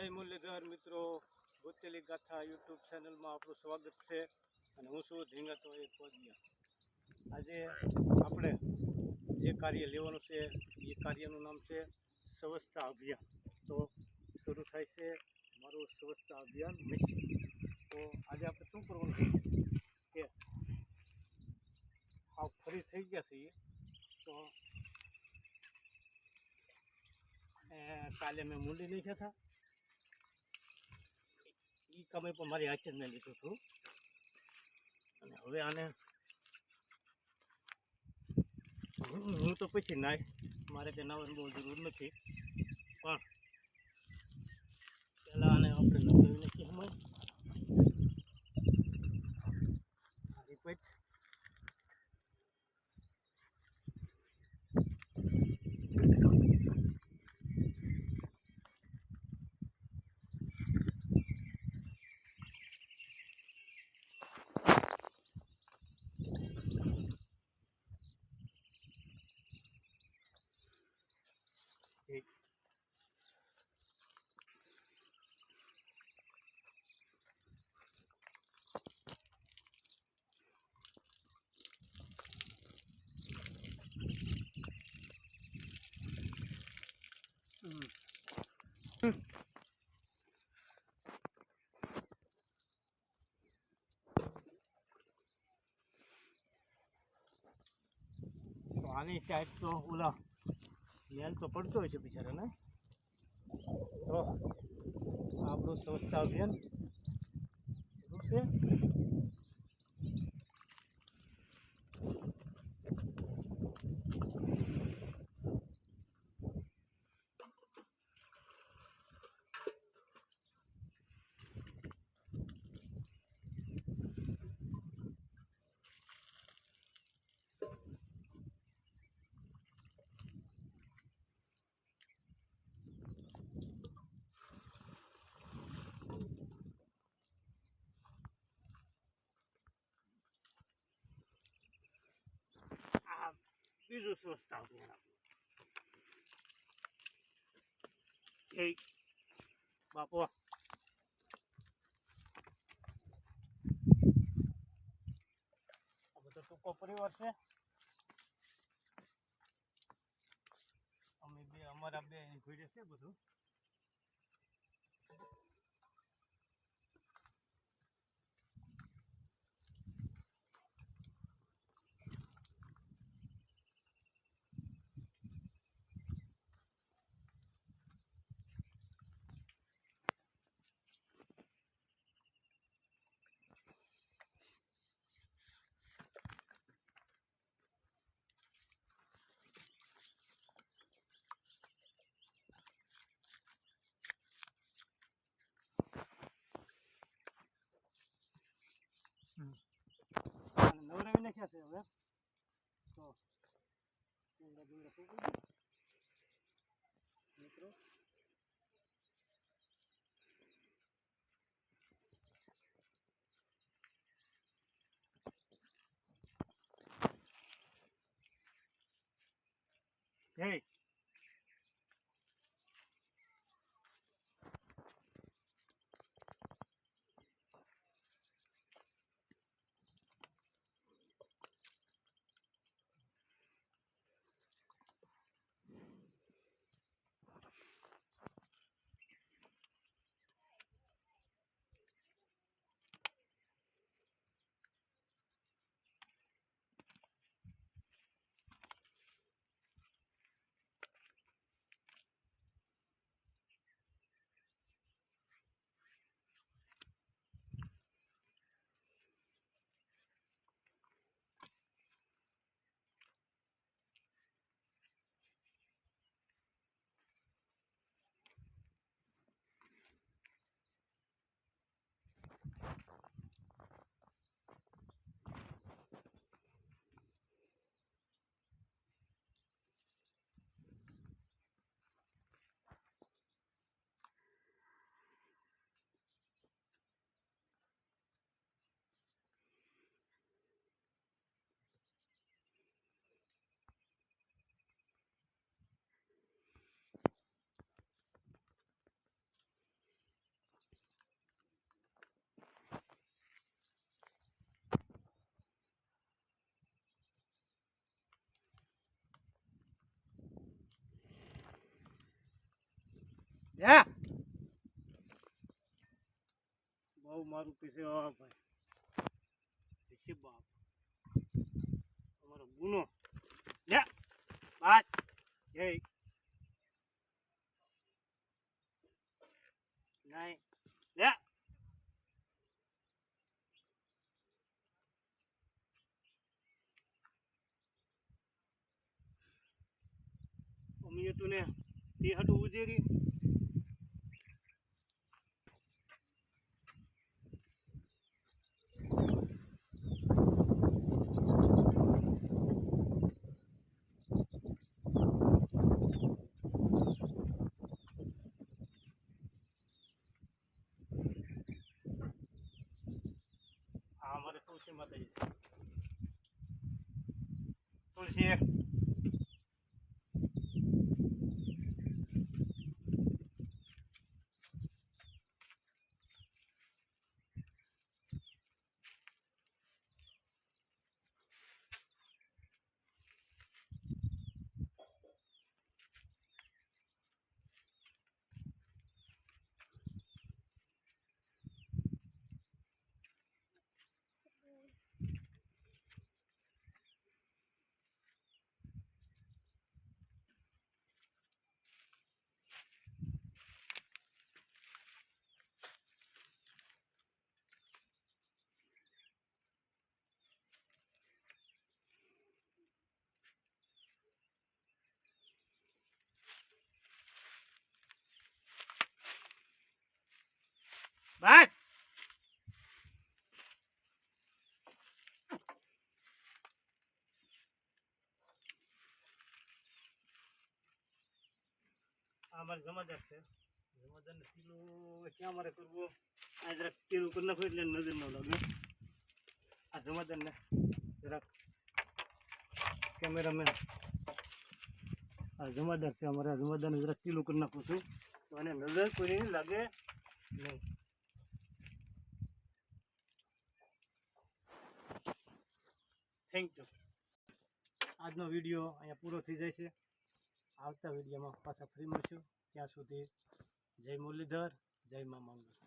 જય મુરલીધર મિત્રો, ગોતેલી ગાથા યુટ્યુબ ચેનલમાં આપણું સ્વાગત છે અને હું છું ધીંગતો એ પોદિયા. આજે આપણે જે કાર્ય લેવાનું છે, એ કાર્યનું નામ છે સ્વચ્છતા અભિયાન. તો શરૂ થાય છે મારું સ્વચ્છતા અભિયાન મિશન. તો આજે આપણે શું કરવાનું છે કે આ ફરી થઈ ગયા છીએ, તો કાલે મેં મૂંડી નાખ્યા હતા. એ કમાઈ પણ મારી આચરને લીધું હતું. અને હવે આને હું તો પછી નાય, મારે તે નાવાની બહુ જરૂર નથી. પણ પહેલાં આને આપણે નવડાવી નાખીએ હમણાં આ રિપેટ ઠીક તો આની સાઈડ તો ઓલા મેલ તો પડતો હોય છે બિચારાને તો આપણું સ્વચ્છતા અભિયાન શરૂ છે. બીજું સ્વચ્છતા અભિયાન આપણું બાપુ બધો ટૂંકો પરિવાર છે. અમે બે, અમારા બે ભીડે છે બધું અને છે હવે તો ડુંગરા શું મિત્રો Hey. જા. બહુ મારું પીસે ભાઈ. પીછે બાપ. અમારો ગુનો. જા. બાત જય. નહીં. જા. અમે તું ને તે હતું ઉજેરી. આ અમારે તુલસી માતાજી તુલસી બસ આ અમારે જમાદાર છે. જમાદારને હવે ક્યાં મારે કરવું? આ જરાક તીલું કરી નાખો એટલે નજર ન લાગે. આ જમાદારને જરાક કેમેરામેન. આ જમાદાર છે અમારે. આ જમાદારને જરાક તીલું કરી નાખું છું. એને નજર કોઈ લાગે. નહીં. થેન્ક યુ આજનો વીડિયો અહીંયા પૂરો થઈ જાય છે. આવતા વિડીયોમાં પાછા ફરી મળશું. ત્યાં સુધી જય મુરલીધર જય મા મંગળ.